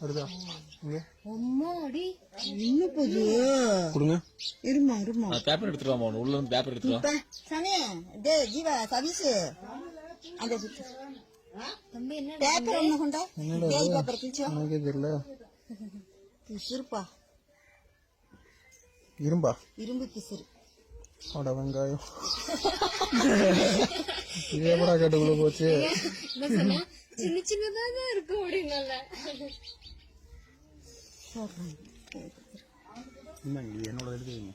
வருதா? அம்மாடி. இன்னும் போது? கொடுங்க. இருமா இருமா. பேப்பர் எடுத்துட்டு வாமா உள்ள இருந்து பேப்பர் இப்ப சனி டே ஜீவா சதீஷ். அந்த தம்பி என்ன பேப்பர் ஒண்ணு கொண்டா? டேய் பேப்பர் கிழிச்சோ? எனக்கே தெரியல. இரும்பா? இரும்பு பிசுறு அட வெங்காயம். இதே படா கேட்டுக்குள்ள போச்சு. சொன்னா? சின்ன சின்னதா தான் இருக்கும் அப்படின்னால. என்னோட எடுத்துக்கீங்க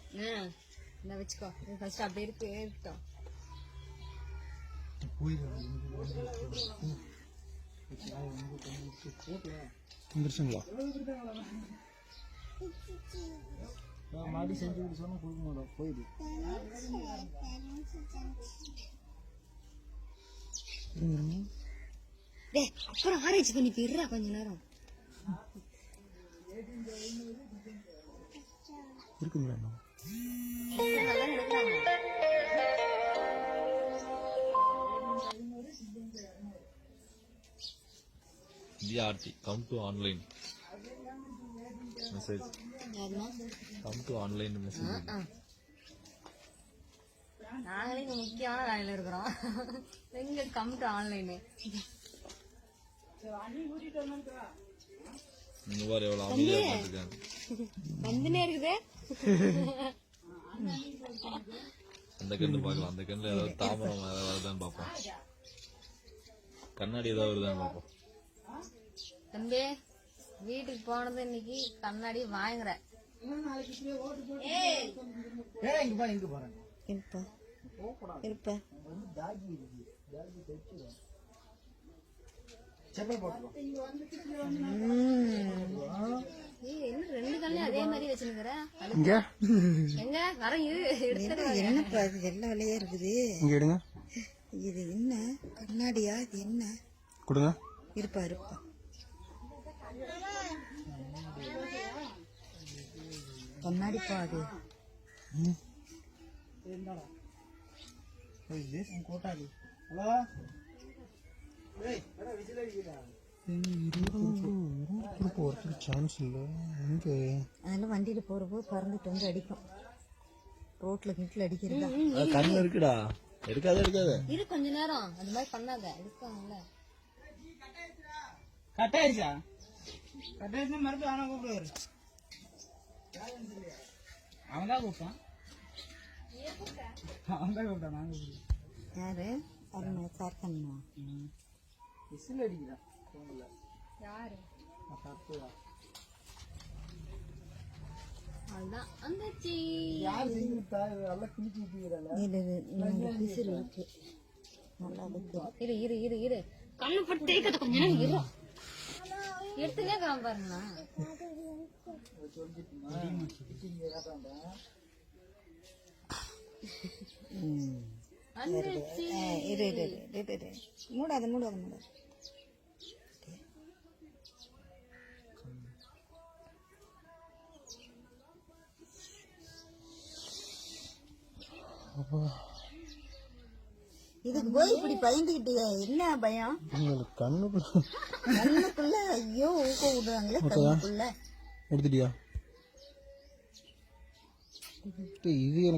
இந்த வச்சுக்கோ. ஃபர்ஸ்ட் அப்படியே இருக்கு இருக்கட்டும் வந்துருச்சுங்களா? டேய் அப்புறம் ஆராய்ச்சி பண்ணி போயிடுறா கொஞ்ச நேரம். இருக்குங்களா TRT come to online message come to online message. நாங்களே இங்க முக்கியமான வேலையில இருக்கிறோம். எங்க கம்ப்யூட்டர் ஆன்லைனு இங்க பாரு எவ்வளவு அமைதியா உட்காந்துருக்காங்க. வந்துனே இருக்குது. அந்த கண்ணு பார்க்கலாம். அந்த கண்ணுல ஏதாவது தாமரம் ஏதாவது வருதான்னு பார்ப்போம். கண்ணாடி ஏதாவது வருதான்னு பார்ப்போம். தம்பி. வீட்டுக்கு போனது இன்னைக்கு கண்ணாடி வாங்குற இருப்பா இருப்பா ஏய், என்ன ரெண்டு கண்ணையும் அதே மாதிரி வச்சுருக்கிற? இங்க? எங்க வர வா. என்னப்பா இது வெள்ளை வெள்ளையா இருக்குது? இங்க எடுங்க. இது என்ன? கண்ணாடியா? இது என்ன? கொடுங்க. இருப்பா இருப்பா. ஒருத்தர் சான்ஸ் இல்லை. எங்க? அதெல்லாம் வண்டியில போறப்போ பறந்துட்டு வந்து அடிக்கும். ரோட்ல கிட்டில் அடிக்கிறதா? கண்ணு இருக்குடா. எடுக்காத எடுக்காத. இரு கொஞ்ச நேரம். அது மாதிரி பண்ணாத. எடுப்பாங்கல்ல கட்டாயிருச்சா? கட்டாயிருச்சா மறுபடியும் அவனை கூப்பிடுவாரு. அவன் தான் கூப்பிட்டான். அவன் தான் கூப்பிட்டான் நான் கூப்பிடுவேன் யாரு? அருணா சார் கண்ணா விசில் அடிக்கிறான் ஃபோனில் யாரு? தப்புதா அதுதான் அந்தாச்சி யார் செஞ்சு விட்டா நல்லா கிழிச்சு விட்டுக்கிறாள் இது இந்த பிசிறு இருக்கு நல்லா இருக்கு. இரு இரு இரு இரு. கண்ணு பட்டு கொஞ்ச நேரம் இரு. எடுத்துனே காம ஆ, இரு இரு இரு மூடாத மூடாத மூடாத. இதுக்கு போய் இப்படி பயந்துகிட்டியே என்ன பயம்? கண்ணுக்குள்ள ஐயோ ஊக்க விடுறாங்களே கண்ணுக்குள்ள. எடுத்துட்டியா இது